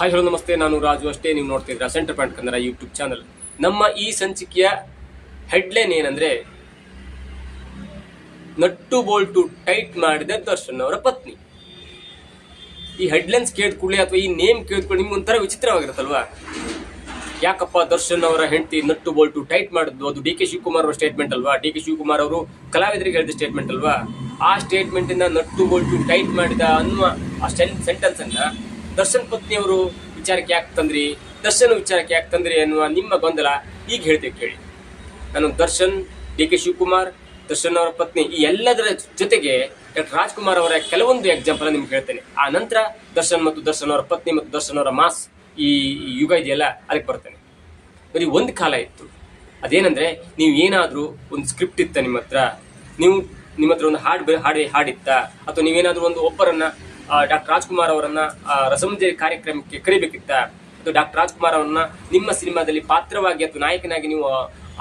Hi hello, ನಮಸ್ತೆ. ನಾನು ರಾಜು ಅಷ್ಟೇ. ನೀವು ನೋಡ್ತಿದ್ದೀರಾ centre point Kannada YouTube channel. ನಮ್ಮ ಈ ಸಂಚಿಕೆಯ ಹೆಡ್ಲೈನ್ ಏನಂದ್ರೆ, ನಟ್ಟು ಬೋಲ್ಟು ಟೈಟ್ ಮಾಡಿದ ದರ್ಶನ್ ಅವರ ಪತ್ನಿ. ಈ ಹೆಡ್ಲೈನ್ಸ್ ಕೇಳಿದ ಕೂಡಲೇ ಅಥವಾ ಈ ನೇಮ್ ಕೇಳಿದ ನಿಮ್ಗೆ ಒಂಥರ ವಿಚಿತ್ರವಾಗಿರುತ್ತಲ್ವಾ? ಯಾಕಪ್ಪ ದರ್ಶನ್ ಅವರ ಹೆಂಡತಿ ನಟ್ಟು ಬೋಲ್ಟು ಟೈಟ್ ಮಾಡಿದ್ದು? ಅದು ಡಿ ಕೆ ಶಿವಕುಮಾರ್ ಅವರ ಸ್ಟೇಟ್ಮೆಂಟ್ ಅಲ್ವಾ? ಡಿ ಕೆ ಶಿವಕುಮಾರ್ ಅವರು ಕಲಾವಿದರಿಗೆ ಹೇಳಿದ ಸ್ಟೇಟ್ಮೆಂಟ್ ಅಲ್ವಾ? ಆ ಸ್ಟೇಟ್ಮೆಂಟ್ ಇಂದ ನಟ್ಟು ಬೋಲ್ಟು ಟೈಟ್ ಮಾಡಿದ ಅನ್ನುವ ಆ ಸೆಂಟೆನ್ಸ್ ಅನ್ನ ದರ್ಶನ್ ಪತ್ನಿಯವರು ವಿಚಾರಕ್ಕೆ ಯಾಕೆ ತಂದ್ರಿ? ದರ್ಶನ್ ವಿಚಾರಕ್ಕೆ ಯಾಕೆ ತಂದ್ರಿ ಅನ್ನುವ ನಿಮ್ಮ ಗೊಂದಲ ಈಗ ಹೇಳ್ತೇವೆ ಕೇಳಿ. ನಾನು ದರ್ಶನ್, ಡಿ ಕೆ ಶಿವಕುಮಾರ್, ದರ್ಶನ್ ಅವರ ಪತ್ನಿ ಈ ಎಲ್ಲದರ ಜೊತೆಗೆ ಡಾಕ್ಟರ್ ರಾಜ್ಕುಮಾರ್ ಅವರ ಕೆಲವೊಂದು ಎಕ್ಸಾಂಪಲ್ ನಿಮ್ಗೆ ಹೇಳ್ತೇನೆ. ಆ ನಂತರ ದರ್ಶನ್ ಮತ್ತು ದರ್ಶನ್ ಅವರ ಪತ್ನಿ ಮತ್ತು ದರ್ಶನ್ ಅವರ ಮಾಸ್ ಈ ಯುಗ ಇದೆಯಲ್ಲ, ಅದಕ್ಕೆ ಬರ್ತೇನೆ. ಬರೀ ಒಂದು ಕಾಲ ಇತ್ತು. ಅದೇನಂದ್ರೆ ನೀವು ಏನಾದರೂ ಒಂದು ಸ್ಕ್ರಿಪ್ಟ್ ಇತ್ತ ನಿಮ್ಮ ಹತ್ರ, ನೀವು ನಿಮ್ಮ ಹತ್ರ ಒಂದು ಹಾಡು ಹಾಡಿ, ಹಾಡಿತ್ತ, ಅಥವಾ ನೀವೇನಾದರೂ ಒಂದು ಒಬ್ಬರನ್ನ ಡಾಕ್ಟರ್ ರಾಜ್ಕುಮಾರ್ ಅವರನ್ನ ರಸಮಂಜರಿ ಕಾರ್ಯಕ್ರಮಕ್ಕೆ ಕರಿಬೇಕಿತ್ತ. ಅಥವಾ ಡಾಕ್ಟರ್ ರಾಜ್ಕುಮಾರ್ ಅವರನ್ನ ನಿಮ್ಮ ಸಿನಿಮಾದಲ್ಲಿ ಪಾತ್ರವಾಗಿ ಅಥವಾ ನಾಯಕನಾಗಿ ನೀವು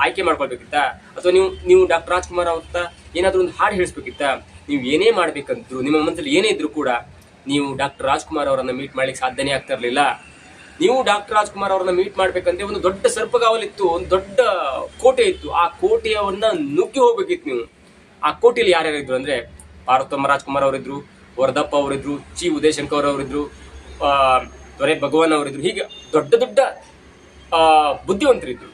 ಆಯ್ಕೆ ಮಾಡ್ಕೊಳ್ಬೇಕಿತ್ತ. ಅಥವಾ ನೀವು ನೀವು ಡಾಕ್ಟರ್ ರಾಜ್ಕುಮಾರ್ ಅವ್ರತ್ತ ಏನಾದರೂ ಏನಾದ್ರೂ ಒಂದು ಹಾಡು ಹೇಳಿಸ್ಬೇಕಿತ್ತ. ನೀವು ಏನೇ ಮಾಡ್ಬೇಕಂದ್ರು, ನಿಮ್ಮ ಮನಸ್ಸಲ್ಲಿ ಏನೇ ಇದ್ರು ಕೂಡ ನೀವು ಡಾಕ್ಟರ್ ರಾಜ್ಕುಮಾರ್ ಅವರನ್ನ ಮೀಟ್ ಮಾಡ್ಲಿಕ್ಕೆ ಸಾಧ್ಯನೇ ಆಗ್ತಾ ಇರಲಿಲ್ಲ. ನೀವು ಡಾಕ್ಟರ್ ರಾಜ್ಕುಮಾರ್ ಅವರನ್ನ ಮೀಟ್ ಮಾಡ್ಬೇಕಂದ್ರೆ ಒಂದು ದೊಡ್ಡ ಸರ್ಪಗಾವಲಿತ್ತು, ಒಂದು ದೊಡ್ಡ ಕೋಟೆ ಇತ್ತು. ಆ ಕೋಟೆಯವನ್ನ ನುಗ್ಗಿ ಹೋಗ್ಬೇಕಿತ್ತು ನೀವು. ಆ ಕೋಟೆಯಲ್ಲಿ ಯಾರ್ಯಾರಿದ್ರು ಅಂದ್ರೆ ಪಾರ್ವತಮ್ಮ ರಾಜ್ಕುಮಾರ್ ಅವರಿದ್ರು ವರದಪ್ಪ ಅವರಿದ್ರು ಚಿ ಉದಯಶಂಕರ್ ಅವರಿದ್ರು ಆ, ದೊರೆ ಭಗವಾನ್ ಅವರಿದ್ರು ಹೀಗೆ ದೊಡ್ಡ ದೊಡ್ಡ ಬುದ್ಧಿವಂತರಿದ್ರು.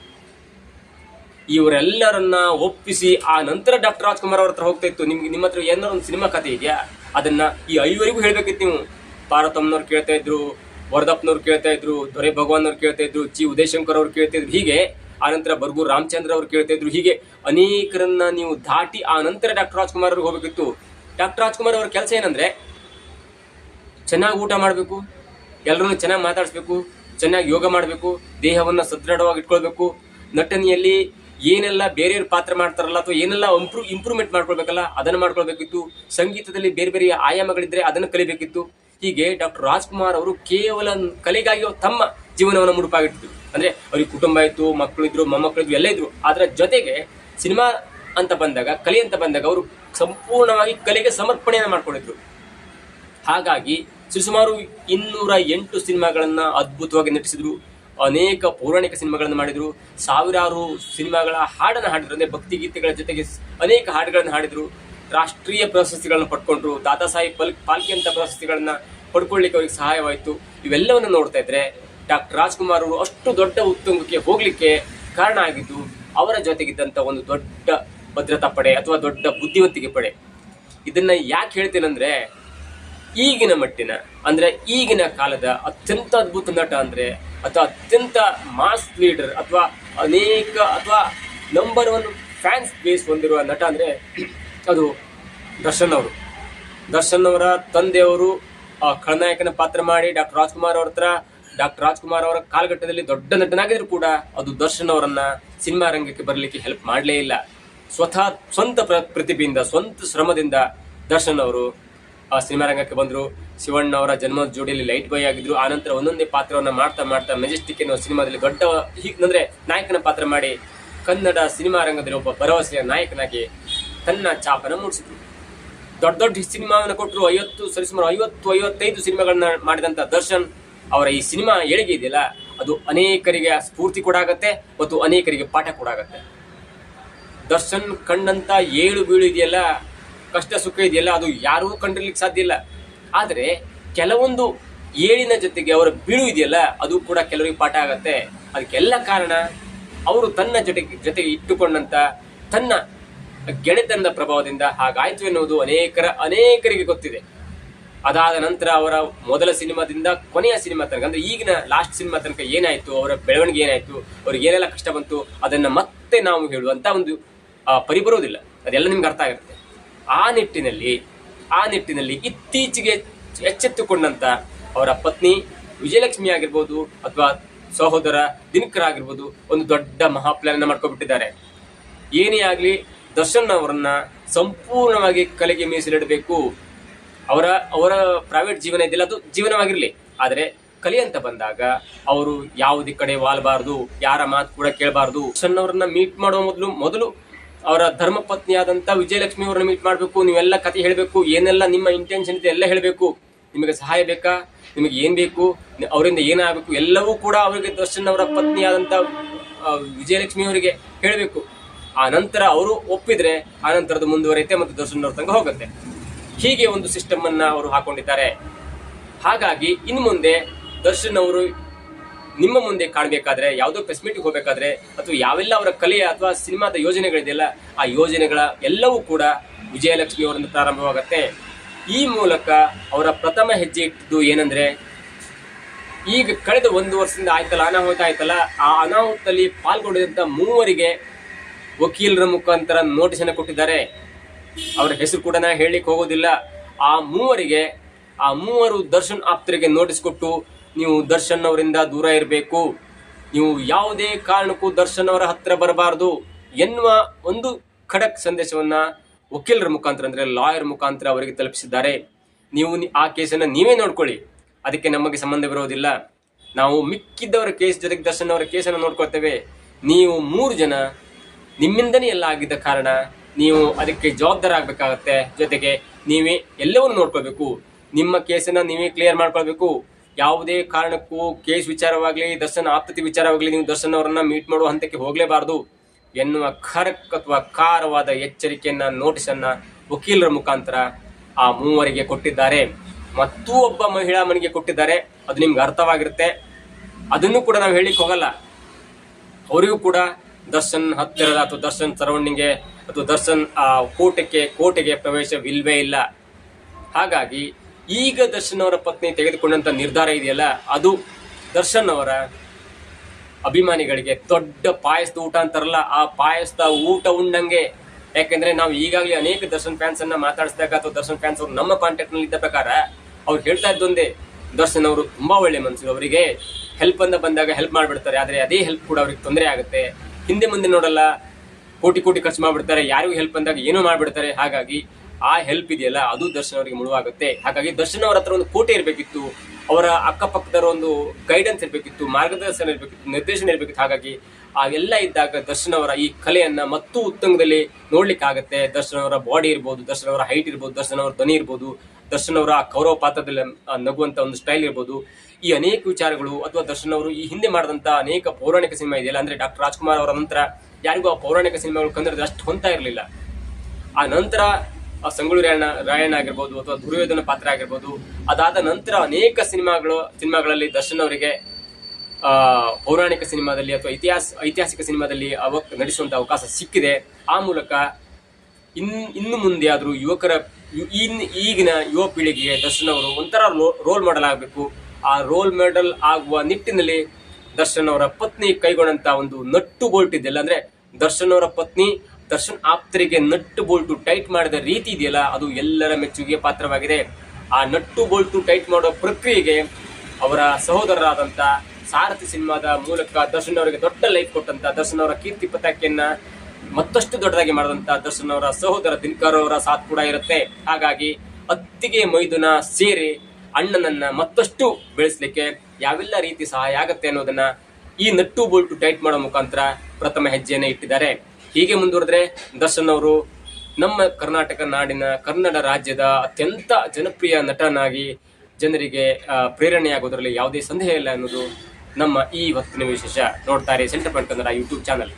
ಇವರೆಲ್ಲರನ್ನ ಒಪ್ಪಿಸಿ ಆ ನಂತರ ಡಾಕ್ಟರ್ ರಾಜ್ಕುಮಾರ್ ಅವ್ರ ಹತ್ರ ಹೋಗ್ತಾ ಇತ್ತು. ನಿಮ್ಗೆ ನಿಮ್ಮ ಹತ್ರ ಏನಾದ್ರು ಒಂದು ಸಿನಿಮಾ ಕಥೆ ಇದೆಯಾ? ಅದನ್ನ ಈ ಐವರಿಗೂ ಹೇಳ್ಬೇಕಿತ್ತು ನೀವು. ಪಾರ್ವತಮ್ಮನವ್ರು ಕೇಳ್ತಾ ಇದ್ರು ವರದಪ್ಪನವ್ರು ಕೇಳ್ತಾ ಇದ್ರು ದೊರೆ ಭಗವಾನ್ ಅವ್ರು ಕೇಳ್ತಾ ಇದ್ರು ಚಿ ಉದಯಶಂಕರ್ ಅವ್ರು ಕೇಳ್ತಾ ಇದ್ರು ಹೀಗೆ. ಆನಂತರ ಬರ್ಗೂರ್ ರಾಮಚಂದ್ರ ಅವ್ರು ಕೇಳ್ತಾ ಇದ್ರು ಹೀಗೆ. ಅನೇಕರನ್ನ ನೀವು ದಾಟಿ ಆ ನಂತರ ಡಾಕ್ಟರ್ ರಾಜ್ಕುಮಾರ್ ಅವ್ರಿಗೆ ಹೋಗ್ಬೇಕಿತ್ತು. ಡಾಕ್ಟರ್ ರಾಜ್ಕುಮಾರ್ ಅವ್ರ ಕೆಲಸ ಏನಂದ್ರೆ, ಚೆನ್ನಾಗಿ ಊಟ ಮಾಡಬೇಕು ಎಲ್ಲರೂ ಚೆನ್ನಾಗಿ ಮಾತಾಡಿಸ್ಬೇಕು, ಚೆನ್ನಾಗಿ ಯೋಗ ಮಾಡಬೇಕು, ದೇಹವನ್ನು ಸದೃಢವಾಗಿ ಇಟ್ಕೊಳ್ಬೇಕು, ನಟನೆಯಲ್ಲಿ ಏನೆಲ್ಲ ಬೇರೆಯವ್ರ ಪಾತ್ರ ಮಾಡ್ತಾರಲ್ಲ ಅಥವಾ ಏನೆಲ್ಲ ಇಂಪ್ರೂವ್ ಇಂಪ್ರೂವ್ಮೆಂಟ್ ಮಾಡ್ಕೊಳ್ಬೇಕಲ್ಲ, ಅದನ್ನು ಮಾಡ್ಕೊಳ್ಬೇಕಿತ್ತು. ಸಂಗೀತದಲ್ಲಿ ಬೇರೆ ಬೇರೆ ಆಯಾಮಗಳಿದ್ರೆ ಅದನ್ನು ಕಲಿಬೇಕಿತ್ತು. ಹೀಗೆ ಡಾಕ್ಟರ್ ರಾಜ್ಕುಮಾರ್ ಅವರು ಕೇವಲ ಕಲೆಗಾಗಿ ತಮ್ಮ ಜೀವನವನ್ನು ಮುಡುಪಾಗಿಟ್ಟಿದ್ರು. ಅಂದ್ರೆ ಅವ್ರಿಗೆ ಕುಟುಂಬ ಇತ್ತು, ಮಕ್ಕಳಿದ್ರು, ಮೊಮ್ಮಕ್ಕಳಿದ್ರು, ಎಲ್ಲ ಇದ್ರು. ಅದರ ಜೊತೆಗೆ ಸಿನಿಮಾ ಅಂತ ಬಂದಾಗ, ಕಲೆ ಅಂತ ಬಂದಾಗ ಅವರು ಸಂಪೂರ್ಣವಾಗಿ ಕಲೆಗೆ ಸಮರ್ಪಣೆಯನ್ನು ಮಾಡಿಕೊಂಡಿದ್ರು. ಹಾಗಾಗಿ ಸುಮಾರು ಇನ್ನೂರ ಎಂಟು ಸಿನಿಮಾಗಳನ್ನು ಅದ್ಭುತವಾಗಿ ನಟಿಸಿದ್ರು, ಅನೇಕ ಪೌರಾಣಿಕ ಸಿನಿಮಾಗಳನ್ನು ಮಾಡಿದ್ರು, ಸಾವಿರಾರು ಸಿನಿಮಾಗಳ ಹಾಡನ್ನು ಹಾಡಿದ್ರು, ಅಂದ್ರೆ ಭಕ್ತಿ ಗೀತೆಗಳ ಜೊತೆಗೆ ಅನೇಕ ಹಾಡುಗಳನ್ನು ಹಾಡಿದರು, ರಾಷ್ಟ್ರೀಯ ಪ್ರಶಸ್ತಿಗಳನ್ನು ಪಡ್ಕೊಂಡ್ರು, ದಾದಾ ಸಾಹೇಬ್ ಪಲ್ ಅಂತ ಪ್ರಶಸ್ತಿಗಳನ್ನ ಪಡ್ಕೊಳ್ಳಿಕ್ಕೆ ಅವರಿಗೆ ಸಹಾಯವಾಯಿತು. ಇವೆಲ್ಲವನ್ನು ನೋಡ್ತಾ ಇದ್ರೆ ಡಾಕ್ಟರ್ ರಾಜ್ಕುಮಾರ್ ಅವರು ಅಷ್ಟು ದೊಡ್ಡ ಉತ್ತುಂಗಕ್ಕೆ ಹೋಗಲಿಕ್ಕೆ ಕಾರಣ ಆಗಿದ್ದು, ಅವರ ಜೊತೆಗಿದ್ದಂತ ಒಂದು ದೊಡ್ಡ ಭದ್ರತಾ ಪಡೆ ಅಥವಾ ದೊಡ್ಡ ಬುದ್ಧಿವಂತಿಕೆ ಪಡೆ. ಇದನ್ನ ಯಾಕೆ ಹೇಳ್ತೀನಂದ್ರೆ ಈಗಿನ ಮಟ್ಟಿನ ಅಂದ್ರೆ ಈಗಿನ ಕಾಲದ ಅತ್ಯಂತ ಅದ್ಭುತ ನಟ ಅಂದ್ರೆ ಅಥವಾ ಅತ್ಯಂತ ಮಾಸ್ ಲೀಡರ್ ಅಥವಾ ಅನೇಕ ಅಥವಾ ನಂಬರ್ ಒನ್ ಫ್ಯಾನ್ಸ್ ಬೇಸ್ ಹೊಂದಿರುವ ನಟ ಅಂದ್ರೆ ಅದು ದರ್ಶನ್ ಅವರು. ದರ್ಶನ್ ಅವರ ತಂದೆಯವರು ಆ, ಖಳನಾಯಕನ ಪಾತ್ರ ಮಾಡಿ ಡಾಕ್ಟರ್ ರಾಜ್ಕುಮಾರ್ ಅವ್ರ ಹತ್ರ ಡಾಕ್ಟರ್ ರಾಜ್ಕುಮಾರ್ ಅವರ ಕಾಲಘಟ್ಟದಲ್ಲಿ ದೊಡ್ಡ ನಟನಾಗಿದ್ರು ಕೂಡ ಅದು ದರ್ಶನ್ ಅವರನ್ನ ಸಿನಿಮಾ ರಂಗಕ್ಕೆ ಬರಲಿಕ್ಕೆ ಹೆಲ್ಪ್ ಮಾಡಲೇ ಇಲ್ಲ. ಸ್ವತಃ ಸ್ವಂತ ಪ್ರ, ಪ್ರತಿಭೆಯಿಂದ, ಸ್ವಂತ ಶ್ರಮದಿಂದ ದರ್ಶನ್ ಅವರು ಆ ಸಿನಿಮಾ ರಂಗಕ್ಕೆ ಬಂದರು. ಶಿವಣ್ಣ ಅವರ ಜನ್ಮದ ಜೋಡಿಯಲ್ಲಿ ಲೈಟ್ ಬಾಯ್ ಆಗಿದ್ರು. ಆನಂತರ ಒಂದೊಂದೇ ಪಾತ್ರವನ್ನ ಮಾಡ್ತಾ ಮಾಡ್ತಾ ಮೆಜೆಸ್ಟಿಕ್ ಎನ್ನುವ ಸಿನಿಮಾದಲ್ಲಿ ದೊಡ್ಡ ಹೀಗ್- ಅಂದ್ರೆ ನಾಯಕನ ಪಾತ್ರ ಮಾಡಿ ಕನ್ನಡ ಸಿನಿಮಾ ರಂಗದಲ್ಲಿ ಒಬ್ಬ ಭರವಸೆಯ ನಾಯಕನಾಗಿ ತನ್ನ ಚಾಪನ ಮೂಡಿಸಿದ್ರು. ದೊಡ್ಡ ದೊಡ್ಡ ಸಿನಿಮಾವನ್ನು ಕೊಟ್ಟರು ಐವತ್ತು, ಸರಿಸುಮಾರು ಐವತ್ತು, ಐವತ್ತೈದು ಸಿನಿಮಾಗಳನ್ನ ಮಾಡಿದಂತ ದರ್ಶನ್ ಅವರ ಈ ಸಿನಿಮಾ ಏಳಿಗೆ ಇದೆಯಲ್ಲ, ಅದು ಅನೇಕರಿಗೆ ಸ್ಫೂರ್ತಿ ಕೂಡ ಆಗತ್ತೆ ಮತ್ತು ಅನೇಕರಿಗೆ ಪಾಠ ಕೂಡ ಆಗತ್ತೆ. ದರ್ಶನ್ ಕಂಡಂತ ಏಳು ಬೀಳು ಇದೆಯಲ್ಲ, ಕಷ್ಟ ಸುಖ ಇದೆಯಲ್ಲ, ಅದು ಯಾರೂ ಕಂಡಿರ್ಲಿಕ್ಕೆ ಸಾಧ್ಯ ಇಲ್ಲ. ಆದರೆ ಕೆಲವೊಂದು ಏಳಿನ ಜೊತೆಗೆ ಅವರ ಬೀಳು ಇದೆಯಲ್ಲ, ಅದು ಕೂಡ ಕೆಲವರಿಗೆ ಪಾಠ ಆಗತ್ತೆ. ಅದಕ್ಕೆಲ್ಲ ಕಾರಣ ಅವರು ತನ್ನ ಜೊತೆಗೆ ಜೊತೆಗೆ ಇಟ್ಟುಕೊಂಡಂತ ತನ್ನ ಗೆಳೆತನದ ಪ್ರಭಾವದಿಂದ ಹಾಗಾಯ್ತು ಎನ್ನುವುದು ಅನೇಕರ, ಅನೇಕರಿಗೆ ಗೊತ್ತಿದೆ. ಅದಾದ ನಂತರ ಅವರ ಮೊದಲ ಸಿನಿಮಾದಿಂದ ಕೊನೆಯ ಸಿನಿಮಾ ತನಕ, ಅಂದ್ರೆ ಈಗಿನ ಲಾಸ್ಟ್ ಸಿನಿಮಾ ತನಕ ಏನಾಯ್ತು, ಅವರ ಬೆಳವಣಿಗೆ ಏನಾಯ್ತು, ಅವ್ರಿಗೆ ಏನೆಲ್ಲ ಕಷ್ಟ ಬಂತು, ಅದನ್ನ ಮತ್ತೆ ನಾವು ಹೇಳುವಂತ ಒಂದು ಪರಿ ಬರೋದಿಲ್ಲ ಅದೆಲ್ಲ ನಿಮ್ಗೆ ಅರ್ಥ ಆಗುತ್ತೆ. ಆ ನಿಟ್ಟಿನಲ್ಲಿ ಆ ನಿಟ್ಟಿನಲ್ಲಿ ಇತ್ತೀಚೆಗೆ ಎಚ್ಚೆತ್ತುಕೊಂಡಂತ ಅವರ ಪತ್ನಿ ವಿಜಯಲಕ್ಷ್ಮಿ ಆಗಿರ್ಬೋದು ಅಥವಾ ಸಹೋದರ ದಿನಕರ್ ಆಗಿರ್ಬೋದು ಒಂದು ದೊಡ್ಡ ಮಹಾಪ್ಲಾನ್ ಮಾಡ್ಕೊಬಿಟ್ಟಿದ್ದಾರೆ. ಏನೇ ಆಗಲಿ, ದರ್ಶನ್ ಅವರನ್ನ ಸಂಪೂರ್ಣವಾಗಿ ಕಲೆಗೆ ಮೀಸಲಿಡಬೇಕು. ಅವರ ಅವರ ಪ್ರೈವೇಟ್ ಜೀವನ ಇದೆಯಲ್ಲ ಅದು ಜೀವನವಾಗಿರಲಿ. ಆದರೆ ಕಲಿ ಅಂತ ಬಂದಾಗ ಅವರು ಯಾವುದೇ ಕಡೆ ವಾಲ್ಬಾರ್ದು, ಯಾರ ಮಾತು ಕೂಡ ಕೇಳಬಾರ್ದು. ದರ್ಶನ್ ಮೀಟ್ ಮಾಡುವ ಮೊದಲು ಮೊದಲು ಅವರ ಧರ್ಮ ಆದಂತ ವಿಜಯಲಕ್ಷ್ಮಿ ಅವರನ್ನ ಮೀಟ್ ಮಾಡಬೇಕು, ನೀವೆಲ್ಲ ಕತೆ ಹೇಳಬೇಕು, ಏನೆಲ್ಲ ನಿಮ್ಮ ಇಂಟೆನ್ಷನ್ ಇದೆ ಎಲ್ಲ ಹೇಳಬೇಕು. ನಿಮಗೆ ಸಹಾಯ ಬೇಕಾ? ನಿಮಗೆ ಏನ್ ಬೇಕು? ಅವರಿಂದ ಏನಾಗಬೇಕು? ಎಲ್ಲವೂ ಕೂಡ ಅವರಿಗೆ ದರ್ಶನ್ ಅವರ ಪತ್ನಿ ಆದಂತ ವಿಜಯಲಕ್ಷ್ಮಿ ಅವರಿಗೆ ಹೇಳಬೇಕು. ಆ ನಂತರ ಅವರು ಒಪ್ಪಿದ್ರೆ ಆ ನಂತರದ ಮುಂದುವರಿಯುತ್ತೆ ಮತ್ತು ದರ್ಶನ್ ಅವ್ರ ತನಕ ಹೋಗುತ್ತೆ. ಹೀಗೆ ಒಂದು ಸಿಸ್ಟಮ್ ಅನ್ನ ಅವರು ಹಾಕೊಂಡಿದ್ದಾರೆ. ಹಾಗಾಗಿ ಇನ್ನು ಮುಂದೆ ದರ್ಶನ್ ಅವರು ನಿಮ್ಮ ಮುಂದೆ ಕಾಣಬೇಕಾದ್ರೆ, ಯಾವುದೋ ಪ್ರೆಸ್ ಹೋಗಬೇಕಾದ್ರೆ, ಅಥವಾ ಯಾವೆಲ್ಲ ಅವರ ಕಲೆ ಅಥವಾ ಸಿನಿಮಾದ ಯೋಜನೆಗಳಿದೆಯಲ್ಲ ಆ ಯೋಜನೆಗಳ ಎಲ್ಲವೂ ಕೂಡ ವಿಜಯಲಕ್ಷ್ಮಿ ಅವರಿಂದ ಪ್ರಾರಂಭವಾಗುತ್ತೆ. ಈ ಮೂಲಕ ಅವರ ಪ್ರಥಮ ಹೆಜ್ಜೆ ಇಟ್ಟಿದ್ದು ಏನಂದ್ರೆ, ಈಗ ಕಳೆದ ಒಂದು ವರ್ಷದಿಂದ ಆಯ್ತಲ್ಲ, ಅನಾಹುತ ಆಯ್ತಲ್ಲ, ಆ ಅನಾಹುತದಲ್ಲಿ ಪಾಲ್ಗೊಂಡಿದ್ದಂಥ ಮೂವರಿಗೆ ವಕೀಲರ ಮುಖಾಂತರ ನೋಟಿಸ್ ಅನ್ನು ಕೊಟ್ಟಿದ್ದಾರೆ. ಅವರ ಹೆಸರು ಕೂಡ ನಾ ಹೇಳಲಿಕ್ಕೆ ಹೋಗೋದಿಲ್ಲ. ಆ ಮೂವರಿಗೆ, ಆ ಮೂವರು ದರ್ಶನ್ ಆಪ್ತರಿಗೆ ನೋಟಿಸ್ ಕೊಟ್ಟು ನೀವು ದರ್ಶನ್ ಅವರಿಂದ ದೂರ ಇರಬೇಕು. ನೀವು ಯಾವುದೇ ಕಾರಣಕ್ಕೂ ದರ್ಶನ್ ಅವರ ಹತ್ತಿರ ಬರಬಾರ್ದು ಎನ್ನುವ ಒಂದು ಖಡಕ್ ಸಂದೇಶವನ್ನ ವಕೀಲರ ಮುಖಾಂತರ ಅಂದ್ರೆ ಲಾಯರ್ ಮುಖಾಂತರ ಅವರಿಗೆ ತಲುಪಿಸಿದ್ದಾರೆ. ನೀವು ಆ ಕೇಸನ್ನ ನೀವೇ ನೋಡ್ಕೊಳ್ಳಿ. ಅದಕ್ಕೆ ನಮಗೆ ಸಂಬಂಧ ಬರೋದಿಲ್ಲ. ನಾವು ಮಿಕ್ಕಿದ್ದವರ ಕೇಸ್ ಜೊತೆಗೆ ದರ್ಶನ್ ಅವರ ಕೇಸನ್ನು ನೋಡ್ಕೊಳ್ತೇವೆ. ನೀವು ಮೂರು ಜನ ನಿಮ್ಮಿಂದನೇ ಎಲ್ಲ ಆಗಿದ್ದ ಕಾರಣ ನೀವು ಅದಕ್ಕೆ ಜವಾಬ್ದಾರ ಆಗ್ಬೇಕಾಗತ್ತೆ ಜೊತೆಗೆ ನೀವೇ ಎಲ್ಲವನ್ನು ನೋಡ್ಕೊಳ್ಬೇಕು. ನಿಮ್ಮ ಕೇಸನ್ನ ನೀವೇ ಕ್ಲಿಯರ್ ಮಾಡ್ಕೊಳ್ಬೇಕು. ಯಾವುದೇ ಕಾರಣಕ್ಕೂ ಕೇಸ್ ವಿಚಾರವಾಗಲಿ, ದರ್ಶನ್ ಆಪ್ತತಿ ವಿಚಾರವಾಗಲಿ, ನೀವು ದರ್ಶನ್ ಅವರನ್ನ ಮೀಟ್ ಮಾಡುವ ಹಂತಕ್ಕೆ ಹೋಗಲೇಬಾರದು ಎನ್ನುವ ಖರಕ್ ಅಥವಾ ಖಾರವಾದ ಎಚ್ಚರಿಕೆಯನ್ನ ನೋಟಿಸ್ ಅನ್ನ ವಕೀಲರ ಮುಖಾಂತರ ಆ ಮೂವರಿಗೆ ಕೊಟ್ಟಿದ್ದಾರೆ. ಮತ್ತೂ ಒಬ್ಬ ಮಹಿಳಾ ಮನೆಗೆ ಕೊಟ್ಟಿದ್ದಾರೆ. ಅದು ನಿಮ್ಗೆ ಅರ್ಥವಾಗಿರುತ್ತೆ. ಅದನ್ನು ಕೂಡ ನಾವು ಹೇಳಿಕ್ ಹೋಗಲ್ಲ. ಅವರಿಗೂ ಕೂಡ ದರ್ಶನ್ ಹತ್ತಿರದ ಅಥವಾ ದರ್ಶನ್ ಸರೌಂಡಿಂಗ್ಗೆ ಅಥವಾ ದರ್ಶನ್ ಆ ಕೋಟಕ್ಕೆ, ಕೋಟೆಗೆ ಪ್ರವೇಶವಿಲ್ವೇ ಇಲ್ಲ. ಹಾಗಾಗಿ ಈಗ ದರ್ಶನ್ ಅವರ ಪತ್ನಿ ತೆಗೆದುಕೊಂಡಂತ ನಿರ್ಧಾರ ಇದೆಯಲ್ಲ, ಅದು ದರ್ಶನ್ ಅವರ ಅಭಿಮಾನಿಗಳಿಗೆ ದೊಡ್ಡ ಪಾಯಸದ ಊಟ ಅಂತಾರಲ್ಲ, ಆ ಪಾಯಸದ ಊಟ ಉಂಡಂಗೆ. ಯಾಕೆಂದ್ರೆ ನಾವು ಈಗಾಗಲೇ ಅನೇಕ ದರ್ಶನ್ ಫ್ಯಾನ್ಸ್ ಅನ್ನ ಮಾತಾಡಿಸಿದಾಗ ಅಥವಾ ದರ್ಶನ್ ಫ್ಯಾನ್ಸ್ ಅವರು ನಮ್ಮ ಕಾಂಟ್ಯಾಕ್ಟ್ನಲ್ಲಿ ಇದ್ದ ಪ್ರಕಾರ ಅವ್ರು ಹೇಳ್ತಾ ಇದ್ದೊಂದೇ, ದರ್ಶನ್ ಅವರು ತುಂಬಾ ಒಳ್ಳೆ ಮನಸ್ಸು ಅವರಿಗೆ ಹೆಲ್ಪ್ ಅಂತ ಬಂದಾಗ ಹೆಲ್ಪ್ ಮಾಡಿಬಿಡ್ತಾರೆ, ಆದ್ರೆ ಅದೇ ಹೆಲ್ಪ್ ಕೂಡ ಅವ್ರಿಗೆ ತೊಂದರೆ ಆಗುತ್ತೆ. ಹಿಂದೆ ಮುಂದೆ ನೋಡಲ್ಲ, ಕೋಟಿ ಕೋಟಿ ಖರ್ಚು ಮಾಡಿಬಿಡ್ತಾರೆ, ಯಾರಿಗೂ ಹೆಲ್ಪ್ ಅಂದಾಗ ಏನೂ ಮಾಡಿಬಿಡ್ತಾರೆ. ಹಾಗಾಗಿ ಆ ಹೆಲ್ಪ್ ಇದೆಯಲ್ಲ, ಅದು ದರ್ಶನ್ ಅವರಿಗೆ ಮುಳುವಾಗುತ್ತೆ. ಹಾಗಾಗಿ ದರ್ಶನ್ ಅವರ ಹತ್ರ ಒಂದು ಕೋಟೆ ಇರಬೇಕಿತ್ತು, ಅವರ ಅಕ್ಕಪಕ್ಕದವರ ಒಂದು ಗೈಡೆನ್ಸ್ ಇರಬೇಕಿತ್ತು, ಮಾರ್ಗದರ್ಶನ ಇರಬೇಕಿತ್ತು, ನಿರ್ದೇಶನ ಇರಬೇಕಿತ್ತು. ಹಾಗಾಗಿ ಆ ಎಲ್ಲ ಇದ್ದಾಗ ದರ್ಶನ್ ಅವರ ಈ ಕಲೆಯನ್ನ ಮತ್ತೂ ಉತ್ತಂಗದಲ್ಲಿ ನೋಡ್ಲಿಕ್ಕೆ ಆಗುತ್ತೆ ದರ್ಶನ್ ಅವರ ಬಾಡಿ ಇರ್ಬೋದು ದರ್ಶನ್ ಅವರ ಹೈಟ್ ಇರ್ಬೋದು ದರ್ಶನ್ ಅವರ ಧ್ವನಿ ಇರ್ಬೋದು ದರ್ಶನ್ ಅವರ ಕೌರವ ಪಾತ್ರದಲ್ಲಿ ನಗುವಂತ ಒಂದು ಸ್ಟೈಲ್ ಇರ್ಬೋದು. ಈ ಅನೇಕ ವಿಚಾರಗಳು, ಅಥವಾ ದರ್ಶನ್ ಅವರು ಈ ಹಿಂದೆ ಮಾಡಿದಂತ ಅನೇಕ ಪೌರಾಣಿಕ ಸಿನಿಮಾ ಇದೆಯಲ್ಲ, ಅಂದ್ರೆ ಡಾಕ್ಟರ್ ರಾಜ್ಕುಮಾರ್ ಅವರ ನಂತರ ಯಾರಿಗೂ ಆ ಪೌರಾಣಿಕ ಸಿನಿಮಾಗಳು ಕಂದ್ರೆ ಅಷ್ಟು ಹೊಂತ ಇರಲಿಲ್ಲ. ಆ ನಂತರ ಸಂಗೊಳ್ಳಿ ರಾಯಣ್ಣ ರಾಯಣ್ಣ ಆಗಿರ್ಬೋದು ಅಥವಾ ದುರ್ಯೋಧನ ಪಾತ್ರ ಆಗಿರ್ಬೋದು, ಅದಾದ ನಂತರ ಅನೇಕ ಸಿನಿಮಾಗಳು, ಸಿನಿಮಾಗಳಲ್ಲಿ ದರ್ಶನ್ ಅವರಿಗೆ ಪೌರಾಣಿಕ ಸಿನಿಮಾದಲ್ಲಿ ಅಥವಾ ಇತಿಹಾಸ, ಐತಿಹಾಸಿಕ ಸಿನಿಮಾದಲ್ಲಿ ಅವ ನಟಿಸುವಂತ ಅವಕಾಶ ಸಿಕ್ಕಿದೆ. ಆ ಮೂಲಕ ಇನ್, ಇನ್ನು ಮುಂದೆ ಆದರೂ ಯುವಕರ ಇನ್, ಈಗಿನ ಯುವ ಪೀಳಿಗೆಗೆ ದರ್ಶನ್ ಅವರು ಒಂಥರ ರೋಲ್ ಮಾಡೆಲ್ ಆಗಬೇಕು. ಆ ರೋಲ್ ಮಾಡೆಲ್ ಆಗುವ ನಿಟ್ಟಿನಲ್ಲಿ ದರ್ಶನ್ ಅವರ ಪತ್ನಿ ಕೈಗೊಂಡಂತ ಒಂದು ನಟ್ಟು ಬೋಲ್ಟ್ ಇದೆಯಲ್ಲ ಅಂದ್ರೆ ದರ್ಶನ್ ಅವರ ಪತ್ನಿ ದರ್ಶನ್ ಆಪ್ತರಿಗೆ ನಟ್ಟು ಬೋಲ್ಟು ಟೈಟ್ ಮಾಡಿದ ರೀತಿ ಇದೆಯಲ್ಲ, ಅದು ಎಲ್ಲರ ಮೆಚ್ಚುಗೆ ಪಾತ್ರವಾಗಿದೆ. ಆ ನಟ್ಟು ಬೋಲ್ಟು ಟೈಟ್ ಮಾಡೋ ಪ್ರಕ್ರಿಯೆಗೆ ಅವರ ಸಹೋದರರಾದಂತ ಸಾರಥಿ ಸಿನಿಮಾದ ಮೂಲಕ ದರ್ಶನ್ ಅವರಿಗೆ ದೊಡ್ಡ ಲೈಫ್ ಕೊಟ್ಟಂತ ದರ್ಶನ್ ಅವರ ಕೀರ್ತಿ ಪತಾಕೆಯನ್ನ ಮತ್ತಷ್ಟು ದೊಡ್ಡದಾಗಿ ಮಾಡಿದಂಥ ದರ್ಶನ್ ಅವರ ಸಹೋದರ ದಿನಕರ್ ಅವರ ಸಾಥ್ ಕೂಡ ಇರುತ್ತೆ. ಹಾಗಾಗಿ ಅತ್ತಿಗೆ ಮೈದುನ ಸೇರಿ ಅಣ್ಣನನ್ನ ಮತ್ತಷ್ಟು ಬೆಳೆಸಲಿಕ್ಕೆ ಯಾವೆಲ್ಲ ರೀತಿ ಸಹಾಯ ಆಗತ್ತೆ ಅನ್ನೋದನ್ನ ಈ ನಟ್ಟು ಬೋಲ್ಟು ಟೈಟ್ ಮಾಡೋ ಮುಖಾಂತರ ಪ್ರಥಮ ಹೆಜ್ಜೆಯನ್ನು ಇಟ್ಟಿದ್ದಾರೆ. ಹೀಗೆ ಮುಂದುವರೆದ್ರೆ ದರ್ಶನ್ ಅವರು ನಮ್ಮ ಕರ್ನಾಟಕ ನಾಡಿನ ಕನ್ನಡ ರಾಜ್ಯದ ಅತ್ಯಂತ ಜನಪ್ರಿಯ ನಟನಾಗಿ ಜನರಿಗೆ ಪ್ರೇರಣೆಯಾಗೋದರಲ್ಲಿ ಯಾವುದೇ ಸಂದೇಹ ಇಲ್ಲ ಅನ್ನೋದು ನಮ್ಮ ಈ ಹೊತ್ತಿನ ವಿಶೇಷ. ನೋಡ್ತಾರೆ centre point Kannada YouTube channel.